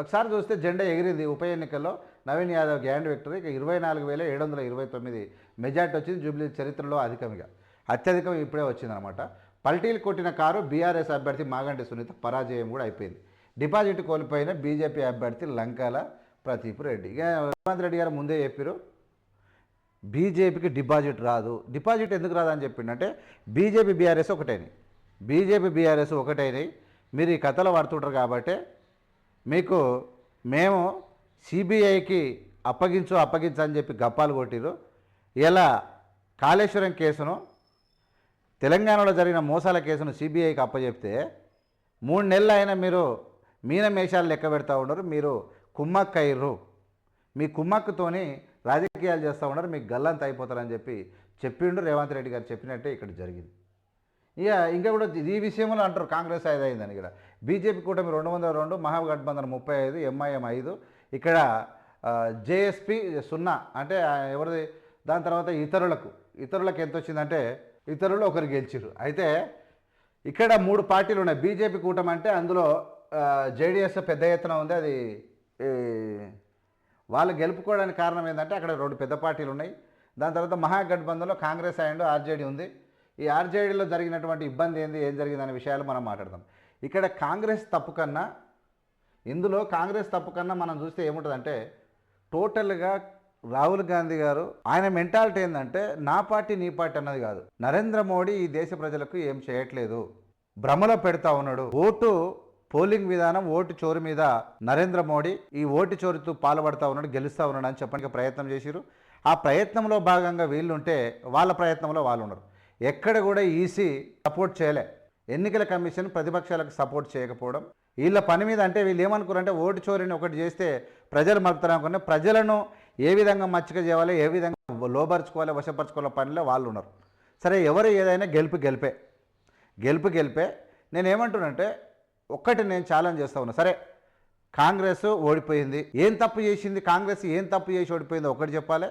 ఒకసారి చూస్తే జెండా ఎగిరింది ఉప ఎన్నికల్లో నవీన్ యాదవ్ గ్యాండ్ విక్టరీ. ఇక ఇరవై నాలుగు వేల ఏడు వందల ఇరవై తొమ్మిది మెజార్టీ వచ్చింది జూబ్లీ చరిత్రలో అధికంగా. అత్యధికం ఇప్పుడే వచ్చిందనమాట పల్టీలు కొట్టిన కారు బీఆర్ఎస్ అభ్యర్థి మాగంటి సునీత పరాజయం కూడా అయిపోయింది. డిపాజిట్ కోల్పోయిన బీజేపీ అభ్యర్థి లంకాల ప్రదీప్ రెడ్డి. ఇక రేవంత్ రెడ్డి గారు ముందే చెప్పారు బీజేపీకి డిపాజిట్ రాదు. డిపాజిట్ ఎందుకు రాదు అని చెప్పిండంటే బీజేపీ బీఆర్ఎస్ ఒకటైనాయి. బీజేపీ బీఆర్ఎస్ ఒకటైనాయి. మీరు ఈ కథలు పడుతుంటారు కాబట్టి మీకు మేము సిబిఐకి అప్పగించు అప్పగించు అని చెప్పి గప్పాలు కొట్టిరు ఇలా కాళేశ్వరం కేసును తెలంగాణలో జరిగిన మోసాల కేసును సిబిఐకి అప్పచెప్తే మూడు నెలలు అయినా మీరు మీనమేషాలు లెక్క పెడతా ఉన్నారు మీరు కుమ్మక్కయ్యరు మీ కుమ్మక్కుతోని రాజకీయాలు చేస్తూ ఉన్నారు మీకు గల్లంత అయిపోతారని చెప్పి చెప్పిండు రేవంత్ రెడ్డి గారు చెప్పినట్టే ఇక్కడ జరిగింది. ఇక ఇంకా కూడా ఈ విషయంలో అంటారు కాంగ్రెస్ అయిందని ఇక్కడ బీజేపీ కూటమి రెండు వందల రెండు మహాగఠబంధన్ ముప్పై ఐదు ఎంఐఎం ఐదు. ఇక్కడ జేఎస్పి సున్నా అంటే ఎవరిది? దాని తర్వాత ఇతరులకు. ఇతరులకు ఎంత వచ్చిందంటే ఇతరులు ఒకరు గెలిచిరు అయితే ఇక్కడ మూడు పార్టీలు ఉన్నాయి. బీజేపీ కూటమి అంటే అందులో జేడిఎస్ పెద్ద ఎత్తున ఉంది. అది వాళ్ళు గెలుపుకోవడానికి కారణం ఏంటంటే అక్కడ రెండు పెద్ద పార్టీలు ఉన్నాయి. దాని తర్వాత మహాగఠబంధన్లో కాంగ్రెస్ అండ్ ఆర్జేడీ ఉంది. ఈ ఆర్జేడీలో జరిగినటువంటి ఇబ్బంది ఏంది? ఏం జరిగిందనే విషయాలు మనం మాట్లాడదాం. ఇక్కడ కాంగ్రెస్ తప్పు కన్నా ఇందులో కాంగ్రెస్ తప్పు కన్నా మనం చూస్తే ఏముంటుందంటే టోటల్గా రాహుల్ గాంధీ గారు ఆయన మెంటాలిటీ ఏంటంటే నా పార్టీ నీ పార్టీ అన్నది కాదు. నరేంద్ర మోడీ ఈ దేశ ప్రజలకు ఏం చేయట్లేదు. భ్రమలో పెడతా ఉన్నాడు. ఓటు పోలింగ్ విధానం ఓటు చోరు మీద నరేంద్ర మోడీ ఈ ఓటు చోరుతూ పాల్పడతా ఉన్నాడు గెలుస్తూ ఉన్నాడు అని చెప్పడానికి ప్రయత్నం చేశారు ఆ ప్రయత్నంలో భాగంగా వీళ్ళు ఉంటే వాళ్ళ ప్రయత్నంలో వాళ్ళు ఉన్నారు ఎక్కడ కూడా ఈసీ సపోర్ట్ చేయలే. ఎన్నికల కమిషన్ ప్రతిపక్షాలకు సపోర్ట్ చేయకపోవడం వీళ్ళ పని మీద అంటే వీళ్ళు ఏమనుకున్నారంటే ఓటు చోరీని ఒకటి చేస్తే ప్రజలు మలుపుతారు ప్రజలను ఏ విధంగా మచ్చిక చేయాలి ఏ విధంగా లోపరుచుకోవాలి వశపరచుకోవాలి పనిలో వాళ్ళు ఉన్నారు. సరే ఎవరు ఏదైనా గెలుపు గెలిపే గెలుపు గెలిపే నేను ఏమంటున్నానంటే ఒక్కటి నేను ఛాలెంజ్ చేస్తా ఉన్నా. సరే కాంగ్రెస్ ఓడిపోయింది. ఏం తప్పు చేసింది? కాంగ్రెస్ ఏం తప్పు చేసి ఓడిపోయిందో ఒకటి చెప్పాలి.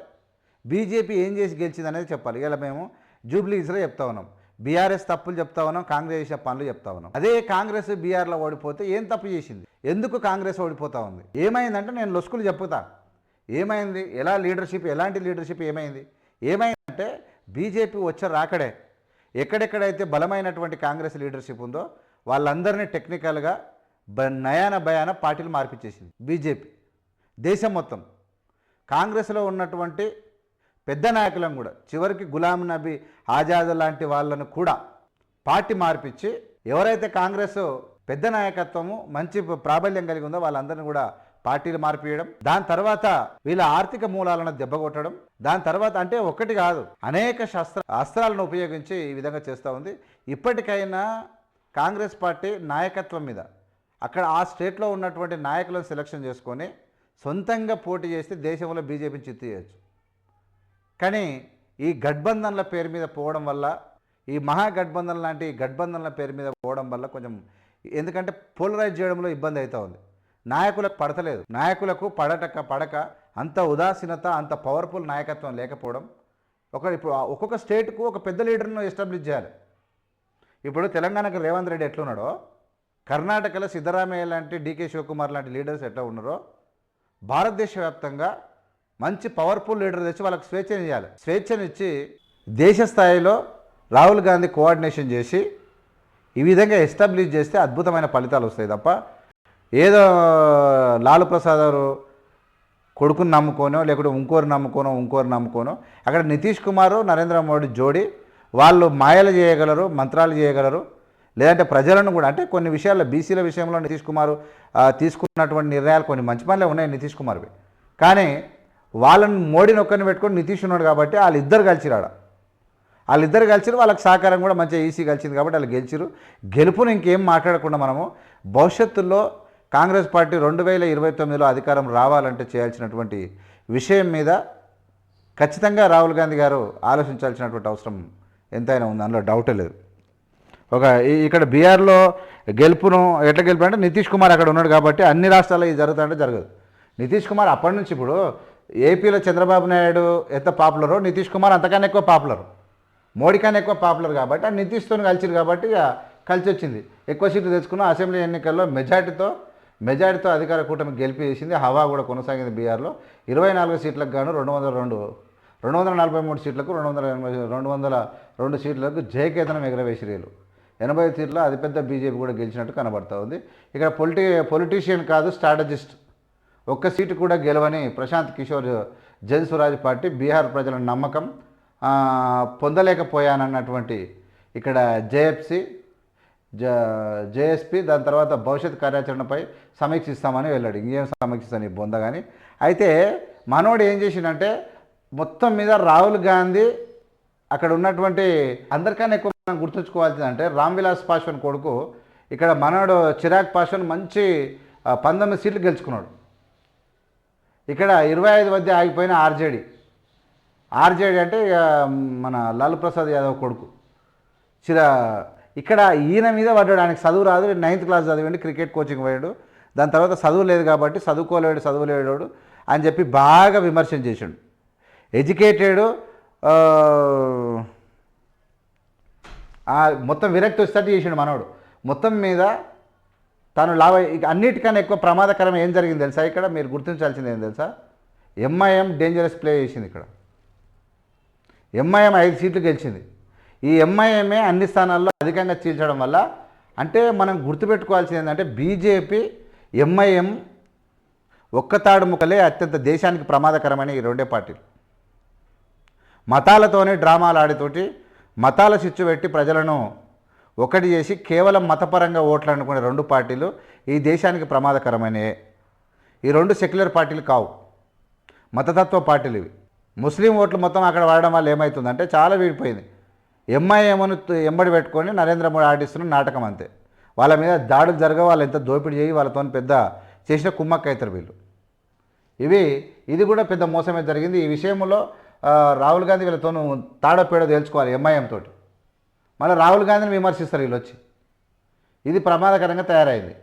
బీజేపీ ఏం చేసి గెలిచింది అనేది చెప్పాలి. ఇలా మేము జూబ్లీస్లో చెప్తా ఉన్నాం. బీఆర్ఎస్ తప్పులు చెప్తా ఉన్నాం కాంగ్రెస్ చేసే పనులు చెప్తా ఉన్నాం. అదే కాంగ్రెస్ బీఆర్లో ఓడిపోతే ఏం తప్పు చేసింది? ఎందుకు కాంగ్రెస్ ఓడిపోతా ఉంది? ఏమైందంటే నేను లొసుకులు చెప్పుతా. ఏమైంది? ఎలా లీడర్షిప్ ఎలాంటి లీడర్షిప్ ఏమైంది? ఏమైందంటే బీజేపీ వచ్చే రాకడే ఎక్కడెక్కడైతే బలమైనటువంటి కాంగ్రెస్ లీడర్షిప్ ఉందో వాళ్ళందరినీ టెక్నికల్గా బ నయాన భయాన పార్టీలు మార్పిచ్చేసింది బీజేపీ. దేశం మొత్తం. కాంగ్రెస్లో ఉన్నటువంటి పెద్ద నాయకులను కూడా. చివరికి గులాం నబీ ఆజాద్ లాంటి వాళ్ళను కూడా పార్టీ మార్పిచ్చి ఎవరైతే కాంగ్రెస్ పెద్ద నాయకత్వము మంచి ప్రాబల్యం కలిగి ఉందో వాళ్ళందరినీ కూడా పార్టీలు మార్పియడం దాని తర్వాత వీళ్ళ ఆర్థిక మూలాలను దెబ్బకొట్టడం దాని తర్వాత అంటే ఒకటి కాదు అనేక శస్త్ర అస్త్రాలను ఉపయోగించి ఈ విధంగా చేస్తూ ఉంది. ఇప్పటికైనా కాంగ్రెస్ పార్టీ నాయకత్వం మీద అక్కడ ఆ స్టేట్లో ఉన్నటువంటి నాయకులను సెలక్షన్ చేసుకొని సొంతంగా పోటీ చేస్తే దేశంలో బీజేపీని చిత్తు చేయొచ్చు. కానీ ఈ గఠబంధన్ల పేరు మీద పోవడం వల్ల ఈ మహాగఠబంధన్ లాంటి గఠబంధన్ల పేరు మీద పోవడం వల్ల కొంచెం ఎందుకంటే పోలరైజ్ చేయడంలో ఇబ్బంది అవుతూ ఉంది. నాయకులకు పడతలేదు. నాయకులకు పడటక పడక అంత ఉదాసీనత అంత పవర్ఫుల్ నాయకత్వం లేకపోవడం ఒక ఇప్పుడు ఒక్కొక్క స్టేట్కు ఒక పెద్ద లీడర్ను ఎస్టాబ్లిష్ చేయాలి. ఇప్పుడు తెలంగాణకు రేవంత్ రెడ్డి ఎట్లున్నాడో కర్ణాటకలో సిద్ధరామయ్య లాంటి డీకే శివకుమార్ లాంటి లీడర్స్ ఎట్లా ఉన్నారో భారతదేశ వ్యాప్తంగా మంచి పవర్ఫుల్ లీడర్ తెచ్చి వాళ్ళకి స్వేచ్ఛను ఇవ్వాలి స్వేచ్ఛనిచ్చి దేశ స్థాయిలో రాహుల్ గాంధీ కోఆర్డినేషన్ చేసి ఈ విధంగా ఎస్టాబ్లిష్ చేస్తే అద్భుతమైన ఫలితాలు వస్తాయి తప్ప ఏదో లాలు ప్రసాద్ గారు కొడుకుని నమ్ముకోనో లేకుంటే ఇంకోరు నమ్ముకోనో ఇంకోరు నమ్ముకోనో అక్కడ నితీష్ కుమార్ నరేంద్ర మోడీ జోడి వాళ్ళు మాయలు చేయగలరు మంత్రాలు చేయగలరు లేదంటే ప్రజలను కూడా అంటే కొన్ని విషయాల్లో బీసీల విషయంలో నితీష్ కుమార్ తీసుకున్నటువంటి నిర్ణయాలు కొన్ని మంచి పనులే ఉన్నాయి నితీష్ కుమార్వి. కానీ వాళ్ళని మోడీని ఒక్కరిని పెట్టుకొని నితీష్ ఉన్నాడు కాబట్టి వాళ్ళిద్దరు కలిసిరాడ. వాళ్ళిద్దరు కలిసిరు వాళ్ళకి సహకారం కూడా మంచిగా ఈసీ కలిసింది కాబట్టి వాళ్ళు గెలిచిరు. గెలుపుని ఇంకేం మాట్లాడకుండా మనము భవిష్యత్తులో కాంగ్రెస్ పార్టీ రెండు వేల ఇరవై తొమ్మిదిలో అధికారం రావాలంటే చేయాల్సినటువంటి విషయం మీద ఖచ్చితంగా రాహుల్ గాంధీ గారు ఆలోచించాల్సినటువంటి అవసరం ఎంతైనా ఉంది. అందులో డౌటే లేదు. ఒక ఈ- ఇక్కడ బీహార్లో గెలుపును ఎట్లా గెలుపు అంటే నితీష్ కుమార్ అక్కడ ఉన్నాడు కాబట్టి అన్ని రాష్ట్రాల్లో ఇది జరుగుతుందంటే జరగదు. నితీష్ కుమార్ అప్పటి నుంచి ఇప్పుడు ఏపీలో చంద్రబాబు నాయుడు ఎంత పాపులరో నితీష్ కుమార్ అంతకన్నా ఎక్కువ పాపులర్. మోడీ కన్నా ఎక్కువ పాపులర్ కాబట్టి ఆ నితీష్తో కలిసిరు కాబట్టి ఇక కలిసి వచ్చింది ఎక్కువ సీట్లు తెచ్చుకున్న అసెంబ్లీ ఎన్నికల్లో మెజార్టీతో మెజార్టీతో అధికార కూటమి గెలిపేసింది హవా కూడా కొనసాగింది బీహార్లో ఇరవై నాలుగు సీట్లకు గాను రెండు వందల రెండు రెండు వందల నలభై మూడు సీట్లకు రెండు వందల ఎనభై రెండు వందల రెండు సీట్లకు జయకేతనం ఎగరవేసిరేలు ఎనభై సీట్లు అతిపెద్ద బీజేపీ కూడా గెలిచినట్టు కనబడతా ఉంది. ఇక్కడ పొలిటి పొలిటీషియన్ కాదు స్ట్రాటజిస్ట్ ఒక్క సీటు కూడా గెలవని ప్రశాంత్ కిషోర్ జన్ స్వరాజ్ పార్టీ బీహార్ ప్రజల నమ్మకం పొందలేకపోయానన్నటువంటి ఇక్కడ జేఎఫ్సి జ జేఎస్పి దాని తర్వాత భవిష్యత్ కార్యాచరణపై సమీక్షిస్తామని వెళ్ళాడు. ఇంకేం సమీక్షిస్తాను ఈ బొంద కానీ అయితే మనోడు ఏం చేసిండంటే మొత్తం మీద రాహుల్ గాంధీ అక్కడ ఉన్నటువంటి అందరికన్నా ఎక్కువ మనం గుర్తుంచుకోవాల్సింది అంటే రామ్ విలాస్ పాశ్వాన్ కొడుకు ఇక్కడ మనోడు చిరాగ్ పాశ్వాన్ మంచి పంతొమ్మిది సీట్లు గెలుచుకున్నాడు. ఇక్కడ ఇరవై ఐదు మధ్య ఆగిపోయిన ఆర్జేడీ. ఆర్జేడీ అంటే ఇక మన లాల్ ప్రసాద్ యాదవ్ కొడుకు. చిరా ఇక్కడ ఈయన మీద పడ్డాడు. ఆయనకు చదువు రాదు. నైన్త్ క్లాస్ చదివండి క్రికెట్ కోచింగ్ పోయాడు. దాని తర్వాత చదువు లేదు కాబట్టి చదువుకోలేడు చదువులేడు అని చెప్పి బాగా విమర్శన చేశాడు ఎడ్యుకేటెడ్ మొత్తం విరక్తి వచ్చేటట్టు చేసాడు మనోడు. మొత్తం మీద తాను లాభ ఇక అన్నిటికన్నా ఎక్కువ ప్రమాదకరం ఏం జరిగింది తెలుసా ఇక్కడ? మీరు గుర్తించాల్సింది ఏం తెలుసా? ఎంఐఎం డేంజరస్ ప్లే చేసింది ఇక్కడ. ఎంఐఎం ఐదు సీట్లు గెలిచింది. ఈ ఎంఐఎంఏ అన్ని స్థానాల్లో అధికంగా చీల్చడం వల్ల అంటే మనం గుర్తుపెట్టుకోవాల్సింది ఏంటంటే బీజేపీ ఎంఐఎం ఒక్కతాడు ముక్కలే అత్యంత దేశానికి ప్రమాదకరమైన ఈ రెండే పార్టీలు. మతాలతోనే డ్రామాలు ఆడితోటి మతాల చిచ్చు పెట్టి ప్రజలను ఒకటి చేసి కేవలం మతపరంగా ఓట్లు అనుకునే రెండు పార్టీలు ఈ దేశానికి ప్రమాదకరమైనవి ఈ రెండు సెక్యులర్ పార్టీలు కావు. మతతత్వ పార్టీలు ఇవి. ముస్లిం ఓట్లు మొత్తం అక్కడ వాడడం వల్ల ఏమవుతుందంటే చాలా వీడిపోయింది. ఎంఐఎంను ఎంబడి పెట్టుకొని నరేంద్ర మోడీ ఆడిస్తున్న నాటకం అంతే. వాళ్ళ మీద దాడులు జరగ వాళ్ళు ఎంత దోపిడీ చేయి వాళ్ళతో పెద్ద చేసిన కుమ్మక్క అవుతారు వీళ్ళు. ఇవి ఇది కూడా పెద్ద మోసమే జరిగింది. ఈ విషయంలో రాహుల్ గాంధీ వీళ్ళతోనూ తాడపేడో తేల్చుకోవాలి ఎంఐఎం తోటి. మళ్ళీ రాహుల్ గాంధీని విమర్శిస్తారు వీళ్ళు వచ్చి ఇది ప్రమాదకరంగా తయారైంది.